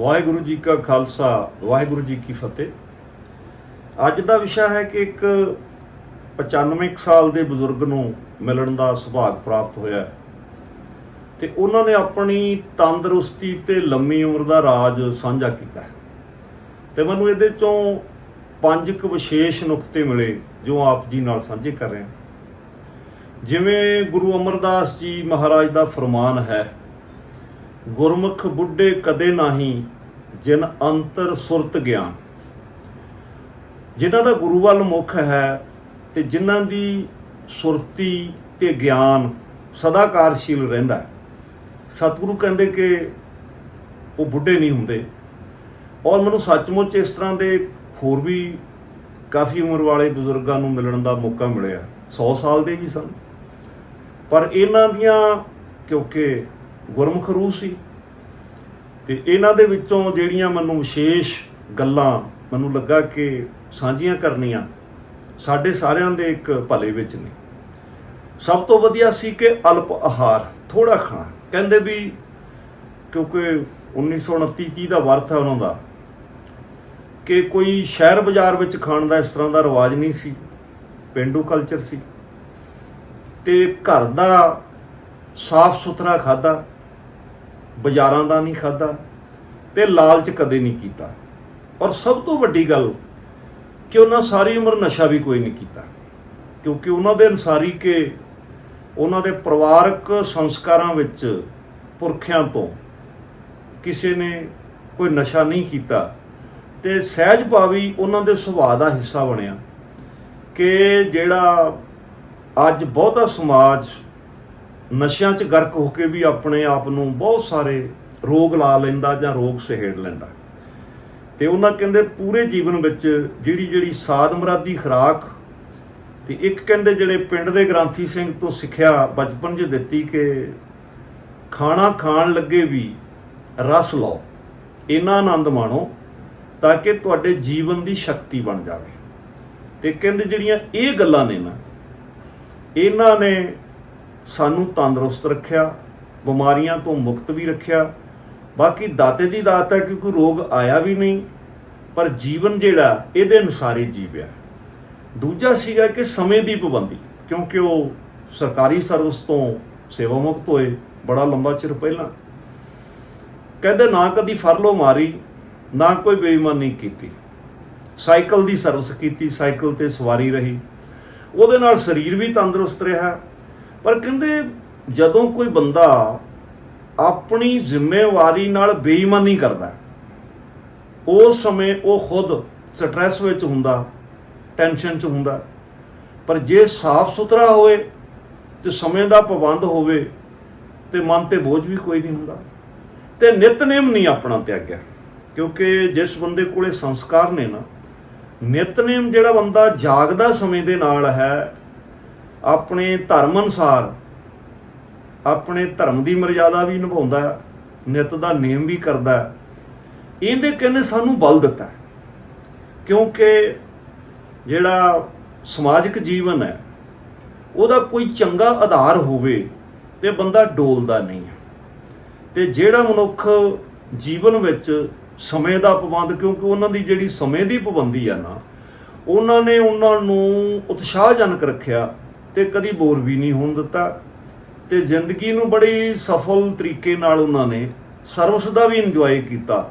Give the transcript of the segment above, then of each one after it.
ਵਾਹਿਗੁਰੂ ਜੀ ਕਾ ਖਾਲਸਾ, ਵਾਹਿਗੁਰੂ ਜੀ ਕੀ ਫਤਿਹ। ਅੱਜ ਦਾ ਵਿਸ਼ਾ ਹੈ ਕਿ ਇੱਕ 95 ਕੁ ਸਾਲ ਦੇ ਬਜ਼ੁਰਗ ਨੂੰ ਮਿਲਣ ਦਾ ਸੁਭਾਗ ਪ੍ਰਾਪਤ ਹੋਇਆ ਹੈ। ਤੇ ਉਹਨਾਂ ਨੇ ਆਪਣੀ ਤੰਦਰੁਸਤੀ ਤੇ ਲੰਮੀ ਉਮਰ ਦਾ ਰਾਜ ਸਾਂਝਾ ਕੀਤਾ ਹੈ। ਤੇ ਮੈਨੂੰ ਇਹਦੇ ਚੋਂ ਪੰਜ ਕੁ ਵਿਸ਼ੇਸ਼ ਨੁਕਤੇ ਮਿਲੇ, ਜੋ ਆਪ ਜੀ ਨਾਲ ਸਾਂਝੇ ਕਰ ਰਹੇ ਹਾਂ। ਜਿਵੇਂ ਗੁਰੂ ਅਮਰਦਾਸ ਜੀ ਮਹਾਰਾਜ ਦਾ ਫਰਮਾਨ ਹੈ ਗੁਰਮੁਖ ਬੁੱਢੇ ਕਦੇ ਨਾਹੀ ਜਿਨ ਅੰਤਰ ਸੁਰਤ ਗਿਆਨ। ਜਿਨ੍ਹਾਂ ਦਾ ਗੁਰੂ ਵੱਲ ਮੁਖ ਹੈ ਤੇ ਜਿਨ੍ਹਾਂ ਦੀ ਸੁਰਤੀ ਤੇ ਗਿਆਨ ਸਦਾ ਕਾਰਜਸ਼ੀਲ ਰਹਿੰਦਾ ਹੈ। ਸਤਿਗੁਰੂ ਕਹਿੰਦੇ ਕਿ ਉਹ ਬੁੱਢੇ ਨਹੀਂ ਹੁੰਦੇ। ਔਰ ਮੈਨੂੰ ਸੱਚਮੁੱਚ ਇਸ ਤਰ੍ਹਾਂ ਦੇ ਹੋਰ ਵੀ ਕਾਫੀ ਉਮਰ ਵਾਲੇ ਬਜ਼ੁਰਗਾਂ ਨੂੰ ਮਿਲਣ ਦਾ ਮੌਕਾ ਮਿਲਿਆ। 100 ਸਾਲ ਦੇ ਵੀ ਸਨ। ਪਰ ਇਹਨਾਂ ਦੀਆਂ ਕਿਉਂਕਿ ਗੁਰਮੁਖ ਰੂਹ ਸੀ। ਤੇ ਇਹਨਾਂ ਦੇ ਵਿੱਚੋਂ ਜਿਹੜੀਆਂ ਮੈਨੂੰ ਵਿਸ਼ੇਸ਼ ਗੱਲਾਂ ਮੈਨੂੰ ਲੱਗਾ ਕਿ ਸਾਂਝੀਆਂ ਕਰਨੀਆਂ ਸਾਡੇ ਸਾਰਿਆਂ ਦੇ ਇੱਕ ਭਲੇ ਵਿੱਚ ਨੇ। ਸਭ ਤੋਂ ਵਧੀਆ ਸੀ ਕਿ ਅਲਪ ਆਹਾਰ ਥੋੜਾ ਖਾਣਾ। ਕਹਿੰਦੇ ਵੀ ਕਿਉਂਕਿ 1929 30 ਦਾ ਵਰਥ ਹੈ ਉਹਨਾਂ ਦਾ ਕਿ ਕੋਈ ਸ਼ਹਿਰ ਬਾਜ਼ਾਰ ਵਿੱਚ ਖਾਣ ਦਾ ਇਸ ਤਰ੍ਹਾਂ ਦਾ ਰਿਵਾਜ ਨਹੀਂ ਸੀ। ਪਿੰਡੂ ਕਲਚਰ ਸੀ। ਤੇ ਘਰ ਦਾ ਸਾਫ਼ ਸੁਥਰਾ ਖਾਦਾ ਬਾਜ਼ਾਰਾਂ ਦਾ ਨਹੀਂ ਖਾਦਾ ਤੇ ਲਾਲਚ ਕਦੇ ਨਹੀਂ ਕੀਤਾ। ਔਰ ਸਭ ਤੋਂ ਵੱਡੀ ਗੱਲ ਕਿ ਉਹਨਾਂ ਸਾਰੀ ਉਮਰ ਨਸ਼ਾ ਵੀ ਕੋਈ ਨਹੀਂ ਕੀਤਾ। ਕਿਉਂਕਿ ਉਹਨਾਂ ਦੇ ਅਨਸਾਰੀ ਕਿ ਉਹਨਾਂ ਦੇ ਪਰਿਵਾਰਕ ਸੰਸਕਾਰਾਂ ਵਿੱਚ ਪੁਰਖਿਆਂ ਤੋਂ ਕਿਸੇ ਨੇ ਕੋਈ ਨਸ਼ਾ ਨਹੀਂ ਕੀਤਾ ਤੇ ਸਹਿਜ ਭਾਵੀ ਉਹਨਾਂ ਦੇ ਸੁਭਾਅ ਦਾ ਹਿੱਸਾ ਬਣਿਆ ਕਿ ਜਿਹੜਾ ਅੱਜ ਬਹੁਤਾ ਸਮਾਜ ਨਸ਼ਿਆਂ 'ਚ ਗਰਕ ਹੋ ਕੇ ਵੀ ਆਪਣੇ ਆਪ ਨੂੰ ਬਹੁਤ ਸਾਰੇ ਰੋਗ ਲਾ ਲੈਂਦਾ ਜਾਂ ਰੋਗ ਸਹੇੜ ਲੈਂਦਾ। ਤੇ ਉਹਨਾਂ ਕਹਿੰਦੇ ਪੂਰੇ ਜੀਵਨ ਵਿੱਚ ਜਿਹੜੀ ਜਿਹੜੀ ਸਾਧ ਮਰਾਦੀ ਖੁਰਾਕ ਤੇ ਇੱਕ ਕਹਿੰਦੇ ਜਿਹੜੇ ਪਿੰਡ ਦੇ ਗ੍ਰਾਂਥੀ ਸਿੰਘ ਤੋਂ ਸਿੱਖਿਆ ਬਚਪਨ 'ਚ ਦਿੱਤੀ ਕਿ ਖਾਣਾ ਖਾਣ ਲੱਗੇ ਵੀ ਰਸ ਲਓ, ਇੰਨਾ ਆਨੰਦ ਮਾਣੋ ਤਾਂ ਕਿ ਤੁਹਾਡੇ ਜੀਵਨ ਦੀ ਸ਼ਕਤੀ ਬਣ ਜਾਵੇ। ਤੇ ਕਹਿੰਦੇ ਜਿਹੜੀਆਂ ਇਹ ਗੱਲਾਂ ਨੇ ਨਾ, ਇਹਨਾਂ ਨੇ ਸਾਨੂੰ ਤੰਦਰੁਸਤ ਰੱਖਿਆ, ਬਿਮਾਰੀਆਂ ਤੋਂ ਮੁਕਤ ਵੀ ਰੱਖਿਆ। ਬਾਕੀ ਦਾਤੇ ਦੀ ਦਾਤ ਹੈ ਕਿ ਕੋਈ ਰੋਗ ਆਇਆ ਵੀ ਨਹੀਂ, ਪਰ ਜੀਵਨ ਜਿਹੜਾ, ਇਹਦੇ ਅਨੁਸਾਰ ਹੀ ਜੀਵਿਆ ਦੂਜਾ ਸੀਗਾ ਕਿ ਸਮੇਂ ਦੀ ਪਾਬੰਦੀ, ਕਿਉਂਕਿ ਉਹ ਸਰਕਾਰੀ ਸਰਵਿਸ ਤੋਂ ਸੇਵਾ ਮੁਕਤ ਹੋਏ, ਬੜਾ ਲੰਬਾ ਚਿਰ ਪਹਿਲਾਂ। ਕਹਿੰਦੇ ਨਾ ਕਦੀ ਫਰਲੋ ਮਾਰੀ, ਨਾ ਕੋਈ ਬੇਈਮਾਨੀ ਕੀਤੀ। ਸਾਈਕਲ ਦੀ ਸਰਵਿਸ ਕੀਤੀ, ਸਾਈਕਲ ਤੇ ਸਵਾਰੀ ਰਹੀ। ਉਹਦੇ ਨਾਲ ਸਰੀਰ ਵੀ ਤੰਦਰੁਸਤ ਰਿਹਾ। ਪਰ ਕਹਿੰਦੇ ਜਦੋਂ ਕੋਈ ਬੰਦਾ ਆਪਣੀ ਜ਼ਿੰਮੇਵਾਰੀ ਨਾਲ ਬੇਈਮਾਨੀ ਕਰਦਾ ਉਸ ਸਮੇਂ ਉਹ ਖੁਦ ਸਟ੍ਰੈਸ ਵਿੱਚ ਹੁੰਦਾ ਟੈਨਸ਼ਨ 'ਚ ਹੁੰਦਾ। ਪਰ ਜੇ ਸਾਫ਼ ਸੁਥਰਾ ਹੋਵੇ ਤੇ ਸਮੇਂ ਦਾ ਪਾਬੰਦ ਹੋਵੇ ਤੇ ਮਨ ਤੇ ਬੋਝ ਵੀ ਕੋਈ ਨਹੀਂ ਹੁੰਦਾ। ਤੇ ਨਿਤਨੇਮ ਨਹੀਂ ਆਪਣਾ ਤਿਆਗਿਆ, ਕਿਉਂਕਿ ਜਿਸ ਬੰਦੇ ਕੋਲੇ ਸੰਸਕਾਰ ਨੇ ਨਾ, ਨਿਤਨੇਮ ਜਿਹੜਾ ਬੰਦਾ ਜਾਗਦਾ ਸਮੇਂ ਦੇ ਨਾਲ ਹੈ ਆਪਣੇ ਧਰਮ ਅਨੁਸਾਰ ਆਪਣੇ ਧਰਮ ਦੀ ਮਰਜ਼ਾਦਾ ਵੀ ਨਿਭਾਉਂਦਾ ਹੈ, ਨਿਤ ਦਾ ਨੇਮ ਵੀ ਕਰਦਾ ਹੈ। ਇਹਦੇ ਕਹਿੰਦੇ ਸਾਨੂੰ ਬਲ ਦਿੱਤਾ ਕਿਉਂਕਿ ਜਿਹੜਾ ਸਮਾਜਿਕ ਜੀਵਨ ਹੈ ਉਹਦਾ ਕੋਈ ਚੰਗਾ ਆਧਾਰ ਹੋਵੇ ਤੇ ਬੰਦਾ ਡੋਲਦਾ ਨਹੀਂ ਹੈ ਤੇ ਜਿਹੜਾ ਮਨੁੱਖ ਜੀਵਨ ਵਿੱਚ ਸਮੇਂ ਦਾ ਪਾਬੰਦ ਕਿਉਂਕਿ ਉਹਨਾਂ ਦੀ ਜਿਹੜੀ ਸਮੇਂ ਦੀ ਪਾਬੰਦੀ ਆ ਨਾ ਉਹਨਾਂ ਨੇ ਉਹਨਾਂ ਨੂੰ ਉਤਸ਼ਾਹਜਨਕ ਰੱਖਿਆ ਤੇ ਕਦੀ ਬੋਰ ਵੀ ਨਹੀਂ ਹੋਣ ਦਿੱਤਾ। ਤੇ ਜ਼ਿੰਦਗੀ ਨੂੰ ਬੜੀ ਸਫਲ ਤਰੀਕੇ ਨਾਲ ਉਹਨਾਂ ਨੇ ਸਰਵਿਸ ਦਾ ਵੀ ਇੰਜੋਏ ਕੀਤਾ,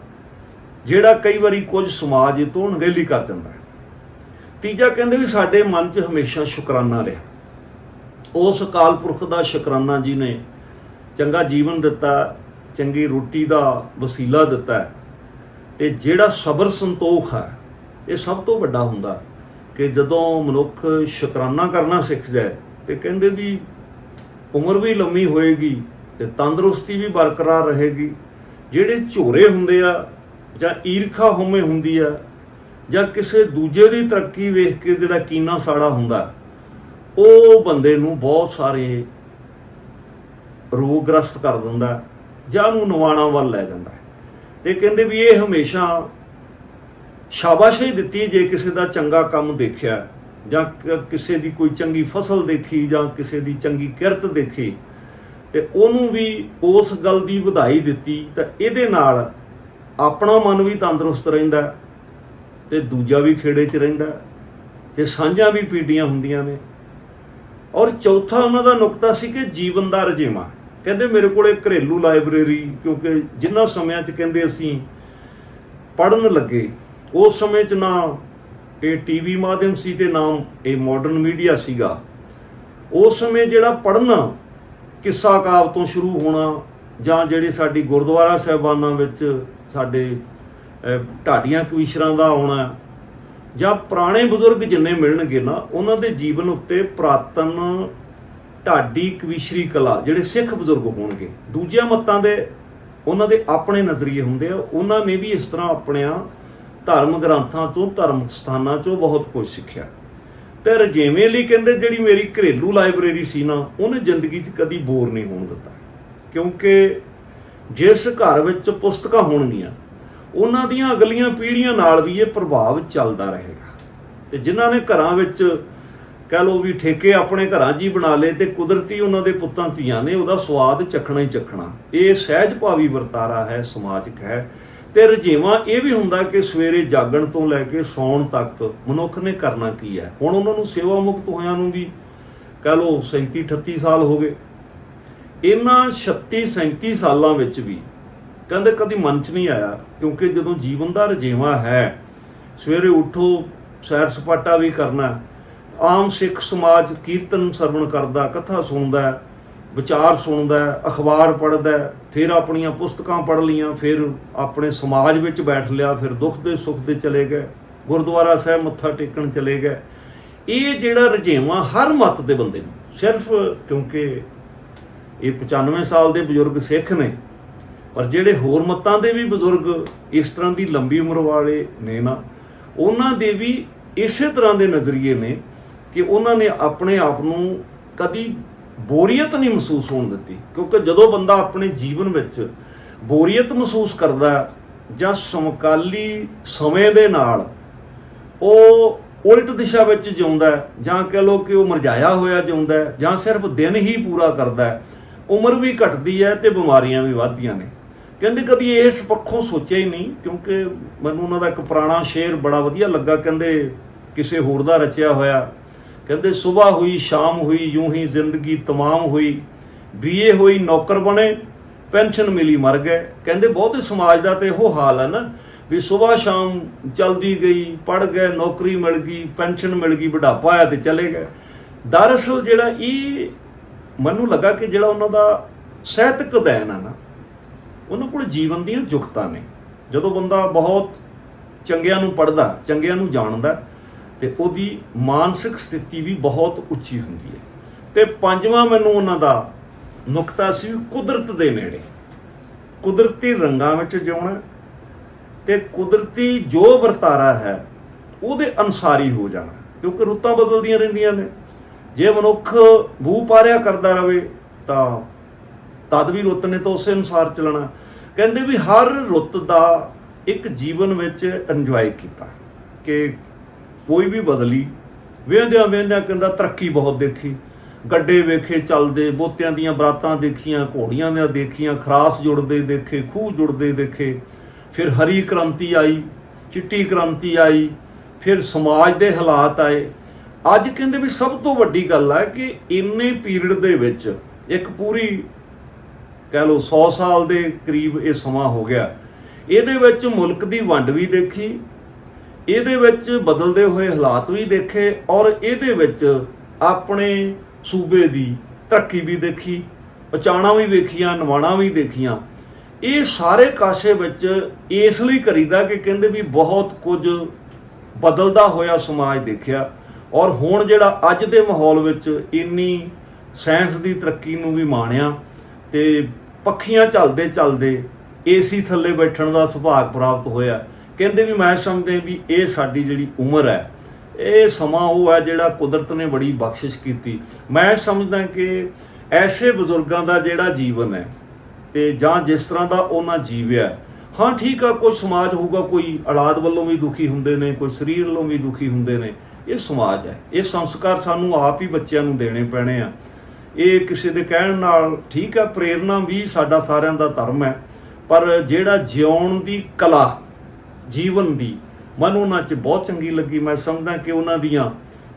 ਜਿਹੜਾ ਕਈ ਵਾਰੀ ਕੁਝ ਸਮਾਜ ਇਹ ਤੋਂ ਅਣਗਹਿਲੀ ਕਰ ਦਿੰਦਾ ਹੈ। ਤੀਜਾ ਕਹਿੰਦੇ ਵੀ ਸਾਡੇ ਮਨ 'ਚ ਹਮੇਸ਼ਾ ਸ਼ੁਕਰਾਨਾ ਰਿਹਾ। ਉਸ ਅਕਾਲ ਪੁਰਖ ਦਾ ਸ਼ੁਕਰਾਨਾ ਜੀ ਨੇ ਚੰਗਾ ਜੀਵਨ ਦਿੱਤਾ, ਚੰਗੀ ਰੋਟੀ ਦਾ ਵਸੀਲਾ ਦਿੱਤਾ ਹੈ, ਤੇ ਜਿਹੜਾ ਸਬਰ ਸੰਤੋਖ ਹੈ, ਇਹ ਸਭ ਤੋਂ ਵੱਡਾ ਹੁੰਦਾ ਕਿ ਜਦੋਂ ਮਨੁੱਖ ਸ਼ੁਕਰਾਨਾ ਕਰਨਾ ਸਿੱਖ ਜਾਏ ਤੇ ਕਹਿੰਦੇ ਵੀ ਉਮਰ ਵੀ ਲੰਮੀ ਹੋਏਗੀ ਤੇ ਤੰਦਰੁਸਤੀ ਵੀ ਬਰਕਰਾਰ ਰਹੇਗੀ, ਜਿਹੜੇ ਝੋਰੇ ਹੁੰਦੇ ਆ ਜਾਂ ਈਰਖਾ ਹੋਮੇ ਹੁੰਦੀ ਆ ਜਾਂ ਕਿਸੇ ਦੂਜੇ ਦੀ ਤਰੱਕੀ ਵੇਖ ਕੇ ਜਿਹੜਾ ਕੀਨਾ ਸਾੜਾ ਹੁੰਦਾ, ਉਹ ਬੰਦੇ ਨੂੰ ਬਹੁਤ ਸਾਰੇ ਰੋਗਗ੍ਰਸਤ ਕਰ ਦਿੰਦਾ ਜਾਂ ਉਹਨੂੰ ਨਿਵਾਣਾ ਵੱਲ ਲੈ ਜਾਂਦਾ। ਹੈ ਤੇ ਕਹਿੰਦੇ ਵੀ ਇਹ ਹਮੇਸ਼ਾ ਸ਼ਾਬਾਸ਼ੀ ਦਿੱਤੀ ਜੇ ਕਿਸੇ ਦਾ ਚੰਗਾ ਕੰਮ ਦੇਖਿਆ, ਜਾਂ ਕਿਸੇ ਦੀ ਕੋਈ ਚੰਗੀ ਫਸਲ ਦੇਖੀ, ਜਾਂ ਕਿਸੇ ਦੀ ਚੰਗੀ ਕਿਰਤ ਦੇਖੀ, ਤੇ ਉਹਨੂੰ ਵੀ ਉਸ ਗੱਲ ਦੀ ਵਧਾਈ ਦਿੱਤੀ, ਤਾਂ ਇਹਦੇ ਨਾਲ ਆਪਣਾ ਮਨ ਵੀ ਤੰਦਰੁਸਤ ਰਹਿੰਦਾ ਹੈ ਤੇ ਦੂਜਾ ਵੀ ਖੇੜੇ 'ਚ ਰਹਿੰਦਾ ਹੈ ਤੇ ਸਾਂਝਾਂ ਵੀ ਪੀੜੀਆਂ ਹੁੰਦੀਆਂ ਨੇ। ਔਰ ਚੌਥਾ ਉਹਨਾਂ ਦਾ ਨੁਕਤਾ ਸੀ ਕਿ ਜੀਵਨ ਦਾ ਰਜੇਵਾ ਕਹਿੰਦੇ ਮੇਰੇ ਕੋਲੇ ਘਰੇਲੂ ਲਾਇਬ੍ਰੇਰੀ, ਕਿਉਂਕਿ ਜਿੰਨਾ ਸਮਿਆਂ 'ਚ ਕਹਿੰਦੇ ਅਸੀਂ ਪੜਨ ਲੱਗੇ ਉਸ ਸਮੇਂ 'ਚ ਨਾ ਇਹ ਟੀਵੀ ਮਾਧਿਅਮ ਸੀ ਤੇ ਨਾ ਇਹ ਮਾਡਰਨ ਮੀਡੀਆ ਸੀਗਾ। ਉਸ ਸਮੇਂ ਜਿਹੜਾ ਪੜਨਾ ਕਿੱਸਾ ਕਾਵ ਤੋਂ ਸ਼ੁਰੂ ਹੋਣਾ ਜਾਂ ਜਿਹੜੇ ਸਾਡੀ ਗੁਰਦੁਆਰਾ ਸਾਹਿਬਾਨਾਂ ਵਿੱਚ ਸਾਡੇ ਢਾਡੀਆਂ ਕਵੀਸ਼ਰਾਂ ਦਾ ਆਉਣਾ ਜਾਂ ਪੁਰਾਣੇ ਬਜ਼ੁਰਗ ਜਿੰਨੇ ਮਿਲਣਗੇ ਨਾ, ਉਹਨਾਂ ਦੇ ਜੀਵਨ ਉੱਤੇ ਪ੍ਰਾਤਨ ਢਾਡੀ ਕਵੀਸ਼ਰੀ ਕਲਾ ਜਿਹੜੇ ਸਿੱਖ ਬਜ਼ੁਰਗ ਹੋਣਗੇ, ਦੂਜਿਆਂ ਮੱਤਾਂ ਦੇ ਉਹਨਾਂ ਦੇ ਆਪਣੇ ਨਜ਼ਰੀਏ ਹੁੰਦੇ ਆ, ਉਹਨਾਂ ਨੇ ਵੀ ਇਸ ਤਰ੍ਹਾਂ ਆਪਣਿਆਂ ਧਰਮ ਗ੍ਰੰਥਾਂ ਤੋਂ ਧਰਮ ਸਥਾਨਾਂ 'ਚੋਂ ਬਹੁਤ ਕੁਝ ਸਿੱਖਿਆ। ਤੇ ਰਜੇਵੇਂ ਲਈ ਕਹਿੰਦੇ, ਜਿਹੜੀ ਮੇਰੀ ਘਰੇਲੂ ਲਾਇਬ੍ਰੇਰੀ ਸੀ ਨਾ, ਉਹਨੇ ਜ਼ਿੰਦਗੀ 'ਚ ਕਦੀ ਬੋਰ ਨਹੀਂ ਹੋਣ ਦਿੱਤਾ। ਕਿਉਂਕਿ ਜਿਸ ਘਰ ਵਿੱਚ ਪੁਸਤਕਾਂ ਹੋਣਗੀਆਂ, ਉਹਨਾਂ ਦੀਆਂ ਅਗਲੀਆਂ ਪੀੜ੍ਹੀਆਂ ਨਾਲ ਵੀ ਇਹ ਪ੍ਰਭਾਵ ਚੱਲਦਾ ਰਹੇਗਾ। ਤੇ ਜਿਨ੍ਹਾਂ ਨੇ ਘਰਾਂ ਵਿੱਚ ਕਹਿ ਲਓ ਵੀ ਠੇਕੇ ਆਪਣੇ ਘਰਾਂ 'ਚ ਹੀ ਬਣਾ ਲਏ ਤੇ ਕੁਦਰਤੀ ਉਹਨਾਂ ਦੇ ਪੁੱਤਾਂ ਧੀਆਂ ਨੇ, ਉਹਦਾ ਸਵਾਦ ਚੱਖਣਾ ਹੀ ਚੱਖਣਾ। ਇਹ ਸਹਿਜ ਭਾਵੀ ਵਰਤਾਰਾ ਹੈ, ਸਮਾਜਿਕ ਹੈ। ਤੇ ਰਜੇਵਾਂ ਇਹ ਵੀ ਹੁੰਦਾ ਕਿ ਸਵੇਰੇ ਜਾਗਣ ਤੋਂ ਲੈ ਕੇ ਸੌਣ ਤੱਕ ਮਨੁੱਖ ਨੇ ਕਰਨਾ ਕੀ ਹੈ? ਹੁਣ ਉਹਨਾਂ ਨੂੰ ਸੇਵਾ ਮੁਕਤ ਹੋਇਆਂ ਨੂੰ ਵੀ ਕਹਿ ਲਓ 37 38 ਸਾਲ ਹੋ ਗਏ। ਇਹਨਾਂ 36 37 ਸਾਲਾਂ ਵਿੱਚ ਵੀ ਕਹਿੰਦੇ ਕਦੀ ਮਨ 'ਚ ਨਹੀਂ ਆਇਆ, ਕਿਉਂਕਿ ਜਦੋਂ ਜੀਵਨ ਦਾ ਰਜੇਵਾ ਹੈ, ਸਵੇਰੇ ਉਠੋ, ਸੈਰ ਸਪਾਟਾ ਵੀ ਕਰਨਾ, ਆਮ ਸਿੱਖ ਸਮਾਜ ਕੀਰਤਨ ਸਰਵਣ ਕਰਦਾ, ਕਥਾ ਸੁਣਦਾ ਵਿਚਾਰ ਸੁਣਦਾ ਹੈ, ਅਖਬਾਰ ਪੜ੍ਹਦਾ ਹੈ, ਫਿਰ ਆਪਣੀਆਂ ਪੁਸਤਕਾਂ ਪੜ੍ਹ ਲੀਆਂ ਫਿਰ ਆਪਣੇ ਸਮਾਜ ਵਿੱਚ ਬੈਠ ਲਿਆ ਫਿਰ ਦੁੱਖ ਦੇ ਸੁੱਖ ਦੇ ਚਲੇ ਗਏ ਗੁਰਦੁਆਰਾ ਸਾਹਿਬ ਮੱਥਾ ਟੇਕਣ ਚਲੇ ਗਏ। ਇਹ ਜਿਹੜਾ ਰੁਝੇਵਾਂ ਹਰ ਮਤ ਦੇ ਬੰਦੇ ਨੂੰ ਸਿਰਫ ਕਿਉਂਕਿ ਇਹ 95 ਸਾਲ ਦੇ ਬਜ਼ੁਰਗ ਸਿੱਖ ਨੇ ਪਰ ਜਿਹੜੇ ਹੋਰ ਮਤਾਂ ਦੇ ਵੀ ਬਜ਼ੁਰਗ ਇਸ ਤਰ੍ਹਾਂ ਦੀ ਲੰਬੀ ਉਮਰ ਵਾਲੇ ਨੇ ਨਾ ਉਹਨਾਂ ਦੇ ਵੀ ਇਸੇ ਤਰ੍ਹਾਂ ਦੇ ਨਜ਼ਰੀਏ ਨੇ ਕਿ ਉਹਨਾਂ ਨੇ ਆਪਣੇ ਆਪ ਨੂੰ ਕਦੀ ਬੋਰੀਅਤ ਨਹੀਂ ਮਹਿਸੂਸ ਹੋਣ ਦਿੱਤੀ, ਕਿਉਂਕਿ ਜਦੋਂ ਬੰਦਾ ਆਪਣੇ ਜੀਵਨ ਵਿੱਚ ਬੋਰੀਅਤ ਮਹਿਸੂਸ ਕਰਦਾ ਜਾਂ ਸਮਕਾਲੀ ਸਮੇਂ ਦੇ ਨਾਲ ਉਹ ਉਲਟ ਦਿਸ਼ਾ ਵਿੱਚ ਜਿਉਂਦਾ ਜਾਂ ਕਹ ਲੋ ਕਿ ਉਹ ਮਰਜਾਇਆ ਹੋਇਆ ਜਿਉਂਦਾ ਜਾਂ ਸਿਰਫ ਦਿਨ ਹੀ ਪੂਰਾ ਕਰਦਾ ਉਮਰ ਵੀ ਘਟਦੀ ਹੈ ਤੇ ਬਿਮਾਰੀਆਂ ਵੀ ਵੱਧਦੀਆਂ ਨੇ। ਕਹਿੰਦੇ ਕਦੀ ਇਸ ਪੱਖੋਂ ਸੋਚਿਆ ਹੀ ਨਹੀਂ, ਕਿਉਂਕਿ ਮੈਨੂੰ ਉਹਨਾਂ ਦਾ ਇੱਕ ਪੁਰਾਣਾ ਸ਼ੇਰ ਬੜਾ ਵਧੀਆ ਲੱਗਾ, ਕਹਿੰਦੇ ਕਿਸੇ ਹੋਰ ਦਾ ਰਚਿਆ ਹੋਇਆ ਕਹਿੰਦੇ ਸਵੇਰ ਹੋਈ, ਸ਼ਾਮ ਹੋਈ, ਯੂੰ ਹੀ ਜ਼ਿੰਦਗੀ ਤਮਾਮ ਹੋਈ। ਬੀਏ ਹੋਈ, ਨੌਕਰ ਬਣੇ, ਪੈਨਸ਼ਨ ਮਿਲੀ, ਮਰ ਗਏ। ਕਹਿੰਦੇ, ਬਹੁਤੇ ਸਮਾਜ ਦਾ ਤੇ ਇਹੋ ਹਾਲ ਹੈ ਨਾ, ਵੀ ਸਵੇਰ ਸ਼ਾਮ ਚਲਦੀ ਗਈ ਪੜ ਗਏ, ਨੌਕਰੀ ਮਿਲ ਗਈ, ਪੈਨਸ਼ਨ ਮਿਲ ਗਈ, ਬੁਢਾਪਾ ਆਇਆ ਤੇ ਚਲੇ ਗਏ। ਦਰਅਸਲ ਜਿਹੜਾ ਇਹ ਮੈਨੂੰ ਲੱਗਾ ਕਿ ਜਿਹੜਾ ਉਹਨਾਂ ਦਾ ਸਾਹਿਤਕ ਅਧਿਐਨ ਆ ਨਾ, ਉਹਨਾਂ ਕੋਲ ਜੀਵਨ ਦੀਆਂ ਜੁਗਤਾਂ ਨੇ। ਜਦੋਂ ਬੰਦਾ ਬਹੁਤ ਚੰਗਿਆਂ ਨੂੰ ਪੜਦਾ ਚੰਗਿਆਂ ਨੂੰ ਜਾਣਦਾ ਤੇ ਉਹਦੀ ਮਾਨਸਿਕ ਸਥਿਤੀ ਵੀ ਬਹੁਤ ਉੱਚੀ ਹੁੰਦੀ ਹੈ। ਤੇ ਪੰਜਵਾਂ ਮੈਨੂੰ ਉਹਨਾਂ ਦਾ ਨੁਕਤਾ ਸੀ ਕੁਦਰਤ ਦੇ ਨੇੜੇ। ਕੁਦਰਤੀ ਰੰਗਾਂ ਵਿੱਚ ਜਿਉਣਾ ਤੇ ਕੁਦਰਤੀ ਜੋ ਵਰਤਾਰਾ ਹੈ, ਉਹਦੇ ਅਨਸਾਰੀ ਹੋ ਜਾਣਾ, ਕਿਉਂਕਿ ਰੁੱਤਾਂ ਬਦਲਦੀਆਂ ਰਹਿੰਦੀਆਂ ਨੇ। ਜੇ ਮਨੁੱਖ ਬੂ ਪਾਰਿਆ ਕਰਦਾ ਰਵੇ, ਤਾਂ ਤਦ ਵੀ ਰੁੱਤ ਨੇ ਤਾਂ ਉਸੇ ਅਨੁਸਾਰ ਚੱਲਣਾ। ਕਹਿੰਦੇ ਵੀ ਹਰ ਰੁੱਤ ਦਾ ਇੱਕ ਜੀਵਨ ਵਿੱਚ ਇੰਜੋਏ ਕੀਤਾ, ਕਿ ਕੋਈ ਵੀ ਬਦਲੀ ਵੇਂਦਿਆਂ ਵੇਂਦਿਆਂ ਕਹਿੰਦਾ ਤਰੱਕੀ ਬਹੁਤ ਦੇਖੀ। ਗੱਡੇ ਵੇਖੇ, ਚੱਲਦੇ, ਬੋਤਿਆਂ ਦੀਆਂ ਬਰਾਤਾਂ ਦੇਖੀਆਂ, ਘੋੜੀਆਂ ਦੀਆਂ ਦੇਖੀਆਂ, ਖਰਾਸ ਜੁੜਦੇ ਦੇਖੇ, ਖੂਹ ਜੁੜਦੇ ਦੇਖੇ। ਫਿਰ ਹਰੀ ਕ੍ਰਾਂਤੀ ਆਈ, ਚਿੱਟੀ ਕ੍ਰਾਂਤੀ ਆਈ, ਫਿਰ ਸਮਾਜ ਦੇ ਹਾਲਾਤ ਆਏ। ਅੱਜ ਕਹਿੰਦੇ ਵੀ ਸਭ ਤੋਂ ਵੱਡੀ ਗੱਲ ਹੈ ਕਿ ਇੰਨੇ ਪੀਰੀਅਡ ਦੇ ਵਿੱਚ ਇੱਕ ਪੂਰੀ, ਕਹਿ ਲਓ 100 ਸਾਲ ਦੇ ਕਰੀਬ ਇਹ ਸਮਾਂ ਹੋ ਗਿਆ। ਇਹਦੇ ਵਿੱਚ ਮੁਲਕ ਦੀ ਵੰਡ ਵੀ ਦੇਖੀ ਇਹਦੇ ਵਿੱਚ ਬਦਲਦੇ ਹੋਏ ਹਾਲਾਤ ਵੀ ਦੇਖੇ ਔਰ ਇਹਦੇ ਵਿੱਚ ਆਪਣੇ ਸੂਬੇ ਦੀ ਤਰੱਕੀ ਵੀ ਦੇਖੀ ਪਚਾਣਾ ਵੀ ਵੇਖੀਆਂ, ਨਵਾਣਾ ਵੀ ਦੇਖੀਆਂ। ਇਹ ਸਾਰੇ ਕਾਸੇ ਵਿੱਚ ਇਸ ਲਈ ਕਰੀਦਾ ਕਿ ਕਹਿੰਦੇ ਵੀ ਬਹੁਤ ਕੁਝ ਬਦਲਦਾ ਹੋਇਆ ਸਮਾਜ ਦੇਖਿਆ ਔਰ ਹੁਣ ਜਿਹੜਾ ਅੱਜ ਦੇ ਮਾਹੌਲ ਵਿੱਚ ਇੰਨੀ ਸਾਇੰਸ ਦੀ ਤਰੱਕੀ ਨੂੰ ਵੀ ਮਾਣਿਆ ਤੇ ਪੱਖੀਆਂ ਚੱਲਦੇ ਚੱਲਦੇ ਏਸੀ ਥੱਲੇ ਬੈਠਣ ਦਾ ਸੁਭਾਗ ਪ੍ਰਾਪਤ ਹੋਇਆ। ਕਹਿੰਦੇ ਵੀ ਮੈਂ ਸਮਝਦੇ ਵੀ ਇਹ ਸਾਡੀ ਜਿਹੜੀ ਉਮਰ ਹੈ, ਇਹ ਸਮਾਂ ਉਹ ਹੈ ਜਿਹੜਾ ਕੁਦਰਤ ਨੇ ਬੜੀ ਬਖਸ਼ਿਸ਼ ਕੀਤੀ। ਮੈਂ ਸਮਝਦਾ ਕਿ ਐਸੇ ਬਜ਼ੁਰਗਾਂ ਦਾ ਜਿਹੜਾ ਜੀਵਨ ਹੈ ਤੇ ਜਾਂ ਜਿਸ ਤਰ੍ਹਾਂ ਦਾ ਉਹਨਾਂ ਜੀਵਿਆ ਹਾਂ ਠੀਕ ਆ, ਕੋਈ ਸਮਾਜ ਹੋਊਗਾ, ਕੋਈ ਔਲਾਦ ਵੱਲੋਂ ਵੀ ਦੁਖੀ ਹੁੰਦੇ ਨੇ, ਕੋਈ ਸਰੀਰ ਵੱਲੋਂ ਵੀ ਦੁਖੀ ਹੁੰਦੇ ਨੇ, ਇਹ ਸਮਾਜ ਹੈ। ਇਹ ਸੰਸਕਾਰ ਸਾਨੂੰ ਆਪ ਹੀ ਬੱਚਿਆਂ ਨੂੰ ਦੇਣੇ ਪੈਣੇ ਆ। ਇਹ ਕਿਸੇ ਦੇ ਕਹਿਣ ਨਾਲ ਠੀਕ ਆ, ਪ੍ਰੇਰਣਾ ਵੀ ਸਾਡਾ ਸਾਰਿਆਂ ਦਾ ਧਰਮ ਹੈ, ਪਰ ਜਿਹੜਾ ਜਿਉਣ ਦੀ ਕਲਾ ਜੀਵਨ ਦੀ। ਮੈਨੂੰ ਉਹਨਾਂ 'ਚ ਬਹੁਤ ਚੰਗੀ ਲੱਗੀ। ਮੈਂ ਸਮਝਦਾ ਕਿ ਉਹਨਾਂ ਦੀਆਂ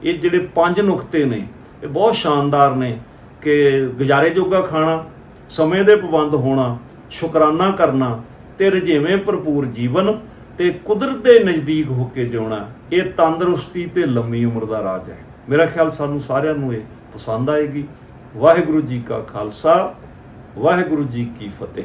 ਇਹ ਜਿਹੜੇ ਪੰਜ ਨੁਕਤੇ ਨੇ, ਇਹ ਬਹੁਤ ਸ਼ਾਨਦਾਰ ਨੇ ਕਿ ਗੁਜ਼ਾਰੇ ਜੋਗਾ ਖਾਣਾ, ਸਮੇਂ ਦੇ ਪਾਬੰਦ ਹੋਣਾ, ਸ਼ੁਕਰਾਨਾ ਕਰਨਾ ਤੇ ਰਜੇਵੇਂ ਭਰਪੂਰ ਜੀਵਨ ਤੇ ਕੁਦਰਤ ਦੇ ਨਜ਼ਦੀਕ ਹੋ ਕੇ ਜਿਉਣਾ, ਇਹ ਤੰਦਰੁਸਤੀ ਤੇ ਲੰਮੀ ਉਮਰ ਦਾ ਰਾਜ ਹੈ। ਮੇਰਾ ਖਿਆਲ ਸਾਨੂੰ ਸਾਰਿਆਂ ਨੂੰ ਇਹ ਪਸੰਦ ਆਏਗੀ। ਵਾਹਿਗੁਰੂ ਜੀ ਕਾ ਖਾਲਸਾ, ਵਾਹਿਗੁਰੂ ਜੀ ਕੀ ਫਤਿਹ।